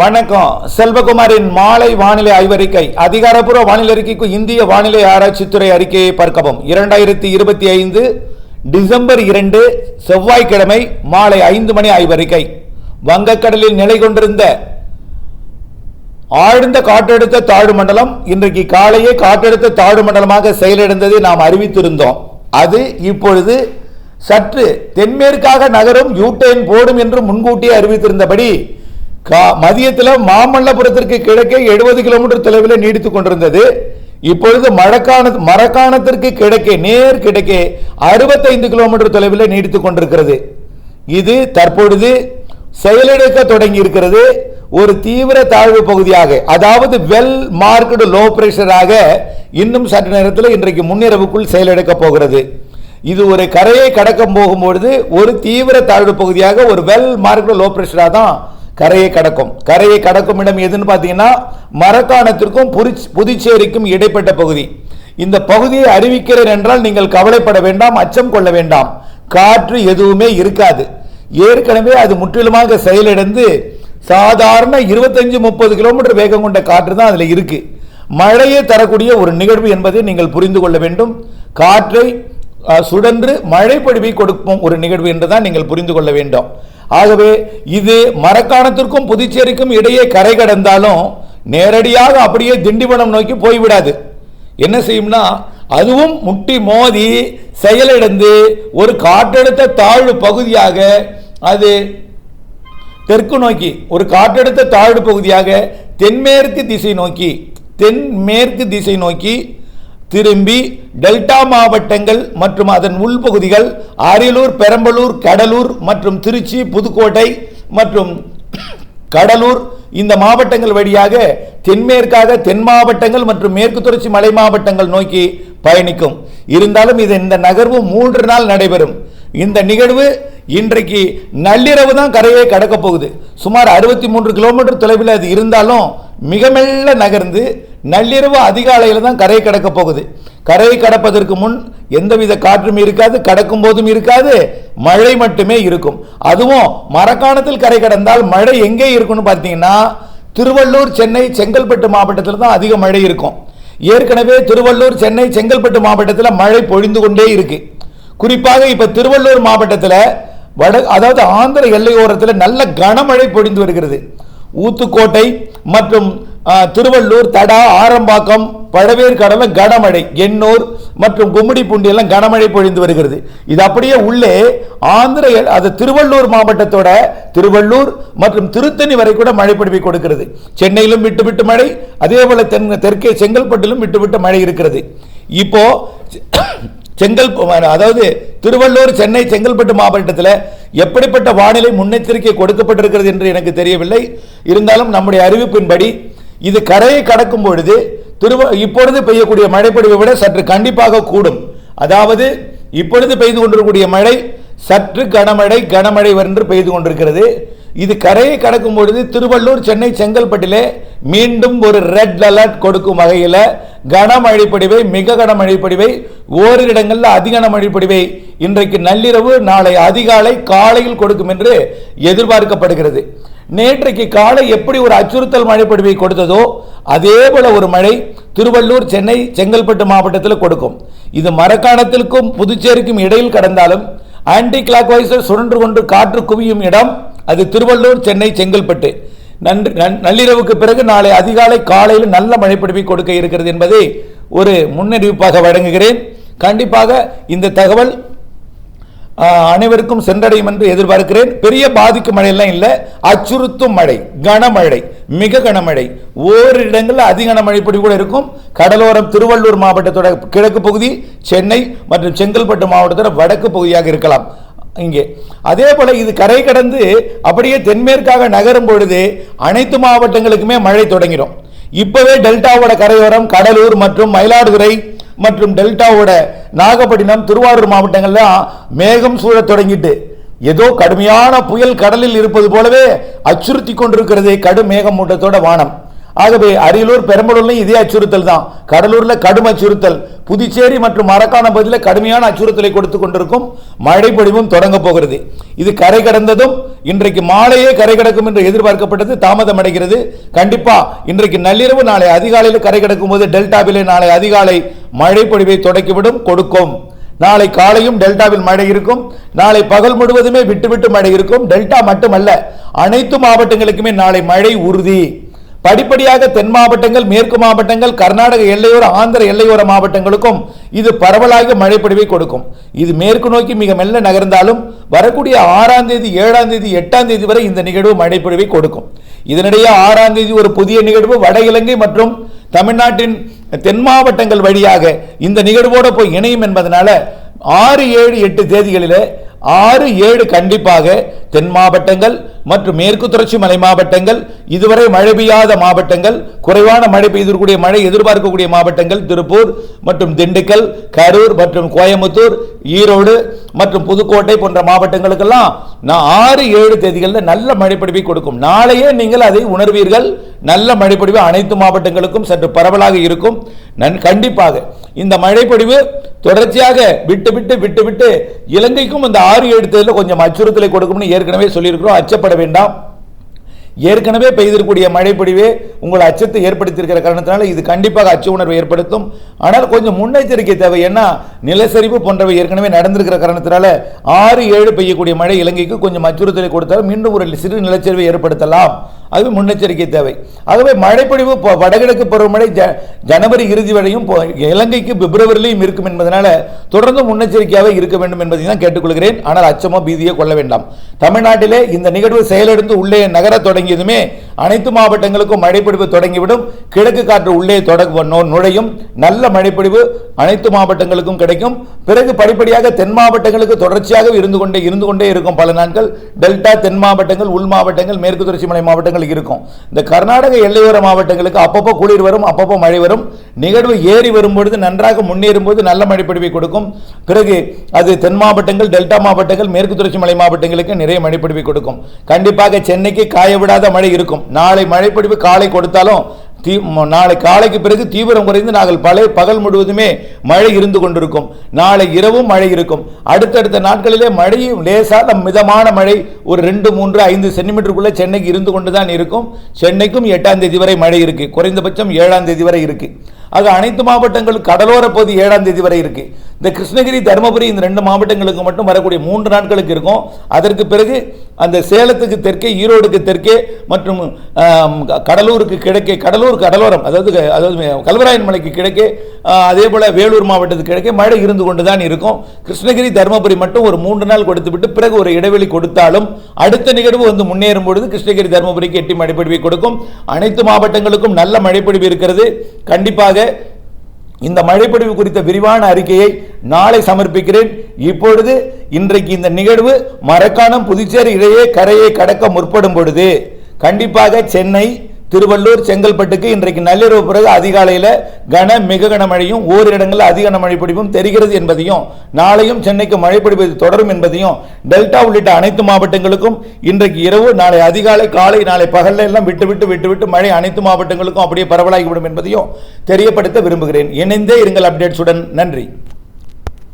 வணக்கம். செல்வகுமாரின் மாலை வானிலை ஆய்வறிக்கை. அதிகாரப்பூர்வ வானிலை அறிக்கைக்கு இந்திய வானிலை ஆராய்ச்சித்துறை அறிக்கையை பார்க்கவும். இரண்டாயிரத்தி இருபத்தி ஐந்து டிசம்பர் இரண்டு செவ்வாய்க்கிழமை மாலை ஐந்து மணி ஆய்வறிக்கை. வங்கக்கடலில் நிலை கொண்டிருந்த ஆழ்ந்த காற்றழுத்த தாழ்வு மண்டலம் இன்றைக்கு காலையே காற்றழுத்த தாழ்வு மண்டலமாக செயலிழந்ததை நாம் அறிவித்திருந்தோம். அது இப்பொழுது சற்று தென்மேற்காக நகரும் யூட்டேன் போடும் என்று முன்கூட்டியே அறிவித்திருந்தபடி கா- மதியத்தில் மாமல்லபுரத்திற்கு கிழக்கே எழுபது கிலோமீட்டர் தொலைவில் நீடித்துக் கொண்டிருந்தது. இப்பொழுது மழக்கான மரக்காணத்திற்கு கிழக்கே நேர் கிழக்கே அறுபத்தைந்து கிலோமீட்டர் தொலைவில் நீடித்துக் கொண்டிருக்கிறது. இது தற்பொழுது செயலிழக்க தொடங்கி இருக்கிறது ஒரு தீவிர தாழ்வு பகுதியாக அதாவது வெல் மார்க்கடு லோ பிரஷராக இன்னும் சற்று நேரத்தில் இன்றைக்கு முன்னிரவுக்குள் செயலிழக்க போகிறது. இது ஒரு கரையை கடக்க போகும்பொழுது ஒரு தீவிர தாழ்வு பகுதியாக ஒரு வெல் மார்க்கடு லோ பிரஷராக தான் கரையை கடக்கும். கரையை கடக்கும் இடம் எதுன்னு பார்த்தீங்கன்னா மரக்காணத்திற்கும் புதுச்சேரிக்கும் இடைப்பட்ட பகுதி. இந்த பகுதியை அறிவிக்கிறேன் என்றால் நீங்கள் கவலைப்பட வேண்டாம் அச்சம் கொள்ள வேண்டாம். காற்று எதுவுமே இருக்காது. ஏற்கனவே அது முற்றிலுமாக செயலிழந்து சாதாரண இருபத்தஞ்சு முப்பது கிலோமீட்டர் வேகம் கொண்ட காற்று தான் அதில் இருக்கு. மழையை தரக்கூடிய ஒரு நிகழ்வு என்பதை நீங்கள் புரிந்து கொள்ள வேண்டும். காற்றை சுடன்று சுழன்று மழை பொழிவை கொடுக்கும் ஒரு நிகழ்வு என்று தான் நீங்கள் புரிந்து கொள்ள வேண்டும். ஆகவே இது மரக்காணத்திற்கும் புதுச்சேரிக்கும் இடையே கரை கடந்தாலும் நேரடியாக அப்படியே திண்டிவனம் நோக்கி போய்விடாது. என்ன செய்யும்னா அதுவும் முட்டி மோதி செயலிழந்து ஒரு காற்றெடுத்த தாழ்வு பகுதியாக அது தெற்கு நோக்கி ஒரு காற்றெடுத்த தாழ்வு பகுதியாக தென்மேற்கு திசை நோக்கி தென்மேற்கு திசை நோக்கி திரும்பி டெல்டா மாவட்டங்கள் மற்றும் அதன் உள்பகுதிகள் அரியலூர் பெரம்பலூர் கடலூர் மற்றும் திருச்சி புதுக்கோட்டை மற்றும் கடலூர் இந்த மாவட்டங்கள் வழியாக தென்மேற்காக தென் மாவட்டங்கள் மற்றும் மேற்கு தொடர்ச்சி மலை மாவட்டங்கள் நோக்கி பயணிக்கும். இருந்தாலும் இது இந்த நகர்வு மூன்று நாள் நடைபெறும். இந்த நிகழ்வு இன்றைக்கு நள்ளிரவு தான் கரையை கடக்கப் போகுது. சுமார் அறுபத்தி மூன்று கிலோமீட்டர் தொலைவில் அது இருந்தாலும் மிக மெல்ல நகர்ந்து நள்ளிரவு அதிகாலையில் தான் கரையை கடக்க போகுது. கரையை கடப்பதற்கு முன் எந்தவித காற்றும் இருக்காது கடக்கும் போதும் இருக்காது மழை மட்டுமே இருக்கும். அதுவும் மரக்காணத்தில் கரை கடந்தால் மழை எங்கே இருக்கும்னு பார்த்தீங்கன்னா திருவள்ளூர் சென்னை செங்கல்பட்டு மாவட்டத்தில் தான் அதிக மழை இருக்கும். ஏற்கனவே திருவள்ளூர் சென்னை செங்கல்பட்டு மாவட்டத்தில் மழை பொழிந்து கொண்டே இருக்கு. குறிப்பாக இப்போ திருவள்ளூர் மாவட்டத்தில் வட அதாவது ஆந்திர எல்லையோரத்தில் நல்ல கனமழை பொழிந்து வருகிறது. ஊத்துக்கோட்டை மற்றும் திருவள்ளூர் தடா ஆரம்பாக்கம் பழவேற்கடலில் கனமழை எண்ணூர் மற்றும் கும்மிடிப்பூண்டி எல்லாம் கனமழை பொழிந்து வருகிறது. இது அப்படியே உள்ளே ஆந்திர அது திருவள்ளூர் மாவட்டத்தோட திருவள்ளூர் மற்றும் திருத்தணி வரை கூட மழை பொழிவை கொடுக்கிறது. சென்னையிலும் விட்டு விட்டு மழை அதே போல தென் தெற்கே செங்கல்பட்டிலும் விட்டு விட்டு மழை இருக்கிறது. இப்போ செங்கல் அதாவது திருவள்ளூர் சென்னை செங்கல்பட்டு மாவட்டத்தில் எப்படிப்பட்ட வானிலை முன்னெச்சரிக்கை கொடுக்கப்பட்டிருக்கிறது என்று எனக்கு தெரியவில்லை. இருந்தாலும் நம்முடைய அறிவிப்பின்படி இது கரையை கடக்கும் பொழுது திருவ இப்பொழுது பெய்யக்கூடிய மழைப்பொழிவை விட சற்று கண்டிப்பாக கூடும். அதாவது இப்பொழுது பெய்து கொண்டிருக்கக்கூடிய மழை சற்று கனமழை கனமழை வென்று பெய்து கொண்டிருக்கிறது. இது கரையை கடக்கும் பொழுது திருவள்ளூர் சென்னை செங்கல்பட்டிலே மீண்டும் ஒரு ரெட் அலர்ட் கொடுக்கும் வகையில் கனமழை மிக கனமழை பொழிவை ஓரிரு இடங்களில் அதிகனமழை இன்றைக்கு நள்ளிரவு நாளை அதிகாலை காலையில் கொடுக்கும் என்று எதிர்பார்க்கப்படுகிறது. நேற்றைக்கு காலை எப்படி ஒரு அச்சுறுத்தல் மழை பொழிவை கொடுத்ததோ அதே போல ஒரு மழை திருவள்ளூர் சென்னை செங்கல்பட்டு மாவட்டத்தில் கொடுக்கும். இது மரக்காணத்திற்கும் புதுச்சேரிக்கும் இடையில் கடந்தாலும் ஆன்டி கிளாக் வைஸில் சுழன்று கொண்டு காற்று குவியும் இடம் அது திருவள்ளூர் சென்னை செங்கல்பட்டு. நன்று நன்- நள்ளிரவுக்கு பிறகு நாளை அதிகாலை காலையில் நல்ல மழைப்பிடிப்பை கொடுக்க இருக்கிறது என்பதை ஒரு முன்னறிவிப்பாக வழங்குகிறேன். கண்டிப்பாக இந்த தகவல் அனைவருக்கும் சென்றடையும் என்று எதிர்பார்க்கிறேன். பெரிய பாதிக்கும் மழையெல்லாம் இல்லை. அச்சுறுத்தும் மழை கனமழை மிக கனமழை. ஓரிரு இடங்களில் அதிக கனமழை பொடி கூட இருக்கும். கடலோரம் திருவள்ளூர் மாவட்டத்தோட கிழக்கு பகுதி சென்னை மற்றும் செங்கல்பட்டு மாவட்டத்தோட வடக்கு பகுதியாக இருக்கலாம். இங்கே. அதே போல இது கரை கடந்து அப்படியே தென்மேற்காக நகரும் பொழுது அனைத்து மாவட்டங்களுக்குமே மழை தொடங்கிடும். இப்போவே டெல்டாவோட கரையோரம் கடலூர் மற்றும் மயிலாடுதுறை மற்றும் டெல்டாவோட நாகப்பட்டினம் திருவாரூர் மாவட்டங்களில் மேகம் சூழத் தொடங்கிட்டு ஏதோ கடுமையான புயல் கடலில் இருப்பது போலவே அச்சுறுத்தி கொண்டிருக்கிறது கடும் மேகமூட்டத்தோட வானம். ஆகவே அரியலூர் பெரம்பலூர்லையும் இதே அச்சுறுத்தல் தான். கடலூரில் கடும் அச்சுறுத்தல். புதுச்சேரி மற்றும் மரக்காணம் பகுதியில் கடுமையான அச்சுறுத்தலை கொடுத்து கொண்டிருக்கும் மழைப்பொழிவும் தொடங்க போகிறது. இது கரை கடந்ததும் இன்றைக்கு மாலையே கரை கடக்கும் என்று எதிர்பார்க்கப்பட்டது தாமதம் அடைகிறது கண்டிப்பாக இன்றைக்கு நள்ளிரவு நாளை அதிகாலையில் கரை கடக்கும் போது டெல்டாவிலே நாளை அதிகாலை மழை பொழிவை தொடக்கிவிடும் கொடுக்கும். நாளை காலையும் டெல்டாவில் மழை இருக்கும். நாளை பகல் முழுவதுமே விட்டுவிட்டு மழை இருக்கும். டெல்டா மட்டுமல்ல அனைத்து மாவட்டங்களுக்குமே நாளை மழை உறுதி. படிப்படியாக தென் மாவட்டங்கள் மேற்கு மாவட்டங்கள் கர்நாடக எல்லையோர ஆந்திர எல்லையோர மாவட்டங்களுக்கும் இது பரவலாக மழைப்பொழிவை கொடுக்கும். இது மேற்கு நோக்கி மிக மெல்ல நகர்ந்தாலும் வரக்கூடிய ஆறாம் தேதி ஏழாம் தேதி எட்டாம் தேதி வரை இந்த நிகழ்வு மழைப்பொழிவை கொடுக்கும். இதனிடையே ஆறாம் தேதி ஒரு புதிய நிகழ்வு வட இலங்கை மற்றும் தமிழ்நாட்டின் தென் மாவட்டங்கள் வழியாக இந்த நிகழ்வோடு போய் இணையும் என்பதனால ஆறு ஏழு எட்டு தேதிகளில் ஆறு ஏழு கண்டிப்பாக தென் மாவட்டங்கள் மற்றும் மேற்கு தொடர்ச்சி மலை மாவட்டங்கள் இதுவரை மழை பெய்யாத மாவட்டங்கள் குறைவான மழை பெய்திருக்கக்கூடிய மழை எதிர்பார்க்கக்கூடிய மாவட்டங்கள் திருப்பூர் மற்றும் திண்டுக்கல் கரூர் மற்றும் கோயம்புத்தூர் ஈரோடு மற்றும் புதுக்கோட்டை போன்ற மாவட்டங்களுக்கெல்லாம் நான் ஆறு ஏழு தேதிகளில் நல்ல மழைப்பொழிவை கொடுக்கும். நாளையே நீங்கள் அதை உணர்வீர்கள். நல்ல மழைப்பொழிவு அனைத்து மாவட்டங்களுக்கும் சற்று பரவலாக இருக்கும். நன் கண்டிப்பாக இந்த மழைப்பொழிவு தொடர்ச்சியாக விட்டு விட்டு விட்டு விட்டு இலங்கைக்கும் இந்த ஆறு ஏழு தேதியில் கொஞ்சம் அச்சுறுத்தலை கொடுக்கும்னு ஏற்கனவே சொல்லியிருக்கிறோம். அச்சப்பட வேண்டாம். ஏற்கனவே பெய்திருக்கூடிய மழைப்பொழிவே உங்களை அச்சத்தை ஏற்படுத்தியிருக்கிற காரணத்தினால இது கண்டிப்பாக அச்ச உணர்வை ஏற்படுத்தும். ஆனால் கொஞ்சம் முன்னெச்சரிக்கை தேவை. ஏன்னா நிலச்சரிவு போன்றவை ஏற்கனவே நடந்திருக்கிற காரணத்தினால ஆறு ஏழு பெய்யக்கூடிய மழை இலங்கைக்கு கொஞ்சம் அச்சுறுத்தலை கொடுத்தாலும் மீண்டும் ஒரு சிறு நிலச்சரிவை ஏற்படுத்தலாம். அது முன்னெச்சரிக்கை தேவை. ஆகவே மழைப்பொழிவு இப்போ வடகிழக்கு பருவமழை ஜ ஜனவரி இறுதி வரையும் இலங்கைக்கு பிப்ரவரிலையும் இருக்கும் என்பதனால தொடர்ந்து முன்னெச்சரிக்கையாக இருக்க வேண்டும் என்பதை தான் கேட்டுக்கொள்கிறேன். ஆனால் அச்சமோ பீதியோ கொள்ள வேண்டாம். தமிழ்நாட்டிலே இந்த நிகழ்வு செயலெடுத்து உள்ளே நகர தொடங்கி தொடங்கியதுமே அனைத்து மாவட்டங்களுக்கும் மழைப்பிடிவு தொடங்கிவிடும். கிழக்கு காற்று உள்ளே தொடங்க நுழையும். நல்ல மழைப்பிடிவு அனைத்து மாவட்டங்களுக்கும் கிடைக்கும். பிறகு படிப்படியாக தென் மாவட்டங்களுக்கு தொடர்ச்சியாக இருந்து கொண்டே இருந்து கொண்டே இருக்கும் பல நாட்கள். டெல்டா தென் மாவட்டங்கள் உள் மாவட்டங்கள் மேற்கு தொடர்ச்சி மலை மாவட்டங்கள் இருக்கும். இந்த கர்நாடக எல்லையோர மாவட்டங்களுக்கு அப்பப்போ குளிர் வரும் அப்பப்போ மழை வரும். நிகழ்வு ஏறி வரும்பொழுது நன்றாக முன்னேறும் போது நல்ல மழைப்பிடிவை கொடுக்கும். பிறகு அது தென் மாவட்டங்கள் டெல்டா மாவட்டங்கள் மேற்கு தொடர்ச்சி மலை மாவட்டங்களுக்கு நிறைய மழைப்பிடிவை கொடுக்கும். கண்டிப்பாக சென்னைக்கு காய விடாத மழை இருக்கும். நாளை மழைப்பொழிவு காலை கொடுத்தாலும் தீ நாளை காலைக்கு பிறகு தீவிரம் குறைந்து நாங்கள் பழைய பகல் முழுவதுமே மழை இருந்து கொண்டிருக்கும். நாளை இரவும் மழை இருக்கும். அடுத்தடுத்த நாட்களிலே மழையும் லேசான மிதமான மழை ஒரு ரெண்டு மூன்று ஐந்து சென்டிமீட்டருக்குள்ளே சென்னைக்கு இருந்து கொண்டு தான் இருக்கும். சென்னைக்கும் எட்டாம் தேதி வரை மழை இருக்குது குறைந்தபட்சம் ஏழாம் தேதி வரை இருக்கு. ஆக அனைத்து மாவட்டங்களும் கடலோர பகுதி ஏழாம் தேதி வரை இருக்குது இந்த கிருஷ்ணகிரி தருமபுரி இந்த ரெண்டு மாவட்டங்களுக்கு மட்டும் வரக்கூடிய மூன்று நாட்களுக்கு இருக்கும். அதற்கு பிறகு அந்த சேலத்துக்கு தெற்கே ஈரோடுக்கு தெற்கே மற்றும் க- கடலூருக்கு கிழக்கே கடலூர் கடலோரம் அதாவது அதாவது கல்வராயன் மலைக்கு கிழக்கே அதே போல் வேலூர் மாவட்டத்துக்கு கிழக்கே மழை இருந்து கொண்டு தான் இருக்கும். கிருஷ்ணகிரி தருமபுரி மட்டும் ஒரு மூன்று நாள் கொடுத்து விட்டு பிறகு ஒரு இடைவெளி கொடுத்தாலும் அடுத்த நிகழ்வு வந்து முன்னேறும் பொழுது கிருஷ்ணகிரி தருமபுரிக்கு எட்டி மழைப்பொழிவை கொடுக்கும். அனைத்து மாவட்டங்களுக்கும் நல்ல மழைப்பொழிவு இருக்கிறது. கண்டிப்பாக இந்த மழைப்பொழிவு குறித்த விரிவான அறிக்கையை நாளை சமர்ப்பிக்கிறேன். இப்பொழுது இன்றைக்கு இந்த நிகழ்வு மரக்காணம் புதுச்சேரி இடையே கரையை கடக்க முற்படும் பொழுது கண்டிப்பாக சென்னை திருவள்ளூர் செங்கல்பட்டுக்கு இன்றைக்கு நள்ளிரவு பிறகு அதிகாலையில் கன மிக கனமழையும் ஓரிரு இடங்களில் அதிக கனமழை பிடிப்பும் தெரிகிறது என்பதையும் நாளையும் சென்னைக்கு மழை பிடிப்பது தொடரும் என்பதையும் டெல்டா உள்ளிட்ட அனைத்து மாவட்டங்களுக்கும் இன்றைக்கு இரவு நாளை அதிகாலை காலை நாளை பகல்ல எல்லாம் விட்டு விட்டு விட்டு விட்டு மழை அனைத்து மாவட்டங்களுக்கும் அப்படியே பரவலாகிவிடும் என்பதையும் தெரியப்படுத்த விரும்புகிறேன். இணைந்தே இருங்கள் அப்டேட்ஸுடன். நன்றி.